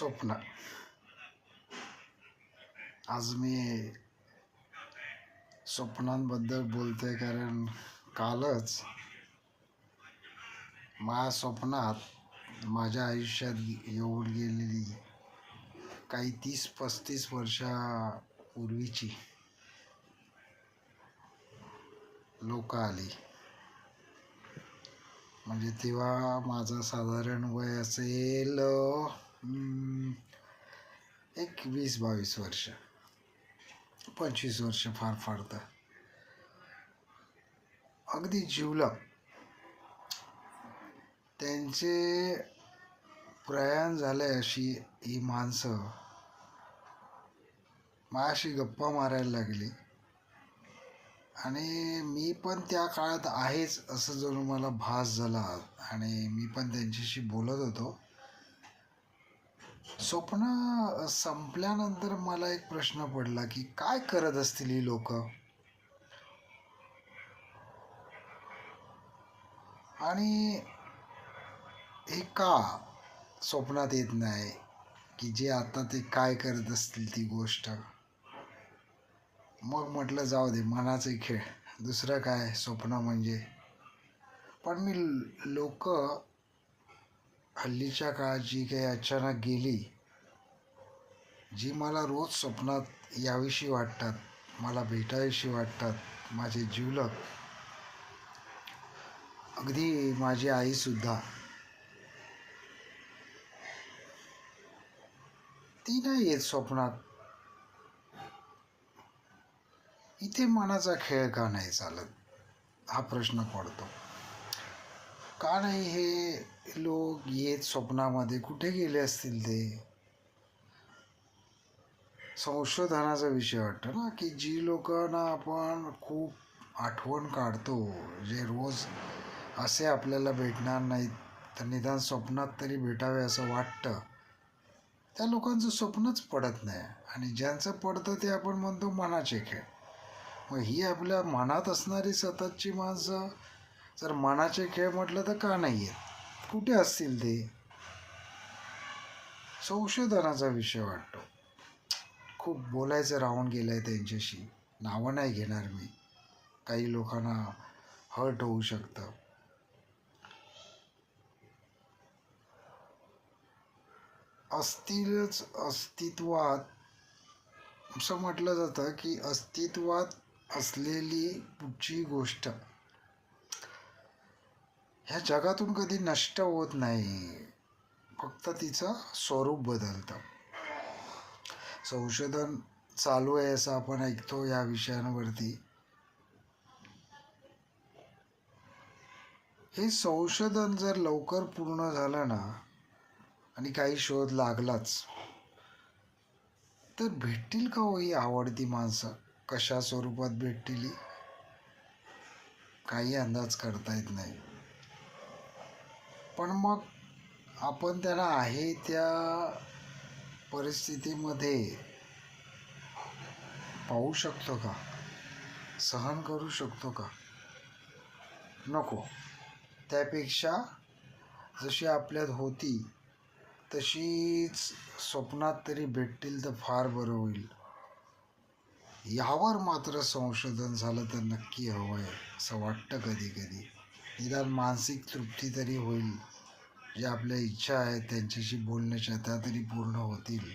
स्वप्न. आज मी स्वप्नांबद्दल बोलते कारण कालच माझ्या स्वप्नात माझ्या आयुष्यात येऊन गेलेली काही तीस पस्तीस वर्षापूर्वीची लोक आली. म्हणजे तेव्हा माझं साधारण वय असेल एक वीस बावीस वर्ष. पंचवीस वर्ष फार फार तर अगदी जिवलं त्यांचे प्रयाण झाले अशी ही माणसं माझ्याशी गप्पा मारायला लागली. आणि मी पण त्या काळात आहेच असं जणू मला भास झाला. आणि मी पण त्यांच्याशी बोलत होतो. स्वप्न संपल्यानंतर मला एक प्रश्न पडला की काय करत असतील ही लोक? आणि हे का स्वप्नात येत नाही की जे आता ते काय करत असतील ती गोष्ट. मग म्हटलं जाऊ दे मनाचे खेळ. दुसरं काय? स्वप्न म्हणजे. पण मी लोक हल्लीच्या काळात जी काही अचानक गेली जी मला रोज स्वप्नात याविषयी वाटतात मला भेटाविषयी वाटतात माझे जीवलग अगदी माझी आईसुद्धा ती नाही येत स्वप्नात. इथे मनाचा खेळ का नाही चालत? हा प्रश्न पडतो. का नाही हे लोक येत स्वप्नामध्ये? कुठे गेले असतील ते? संशोधनाचा विषय वाटतो ना की जी लोकांना आपण खूप आठवण काढतो जे रोज असे आपल्याला भेटणार नाहीत तर निदान स्वप्नात तरी भेटावे असं वाटतं. त्या लोकांचं स्वप्नच पडत नाही आणि ज्यांचं पडतं ते आपण म्हणतो मनाचे खेळ. मग ही आपल्या मनात असणारी सततची माणसं जर मनाचे खेळ म्हटलं तर का नाही आहेत कुठे असतील ते? संशोधनाचा विषय वाटतो. खूप बोलायचं राहून गेलं आहे त्यांच्याशी. नावं नाही घेणार मी. काही लोकांना हर्ट होऊ शकतं. असतीलच अस्तित्वात असं म्हटलं जातं की अस्तित्वात असलेली कुठची गोष्ट. ह्या जगातून कधी नष्ट होत नाही. फक्त तिचं स्वरूप बदलतं. संशोधन चालू आहे असं आपण ऐकतो या विषयांवरती. हे संशोधन जर लवकर पूर्ण झालं ना आणि काही शोध लागलाच तर भेटतील का हो ही आवडती माणसं? कशा स्वरूपात भेटतील काही अंदाज करता येत नाही. पण मग आपण त्यांना आहे त्या परिस्थितीमध्ये पाहू शकतो का? सहन करू शकतो का? नको. त्यापेक्षा जशी आपल्यात होती तशीच स्वप्नात तरी भेटतील तर फार बरं होईल. यावर मात्र संशोधन झालं तर नक्की हवं आहे असं वाटतं कधी कधी निदान मानसिक तृप्ती तरी होईल. जे आपल्या इच्छा आहेत त्यांच्याशी बोलण्याच्या त्या तरी पूर्ण होतील.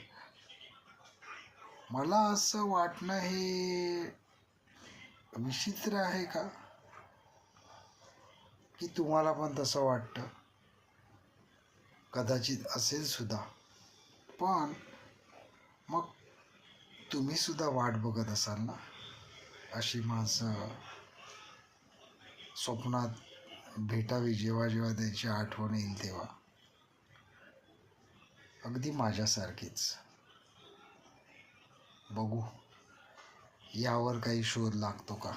मला असं वाटणं हे विचित्र आहे का? की तुम्हाला पण तसं वाटतं? कदाचित असेल सुद्धा. पण मग तुम्ही सुद्धा वाट बघत असाल ना? अशी माणसं स्वप्नात भेटावी जेव्हा जेव्हा त्यांची आठवण येईल तेव्हा. अगदी माझ्यासारखीच. बघू यावर काही शोध लागतो का?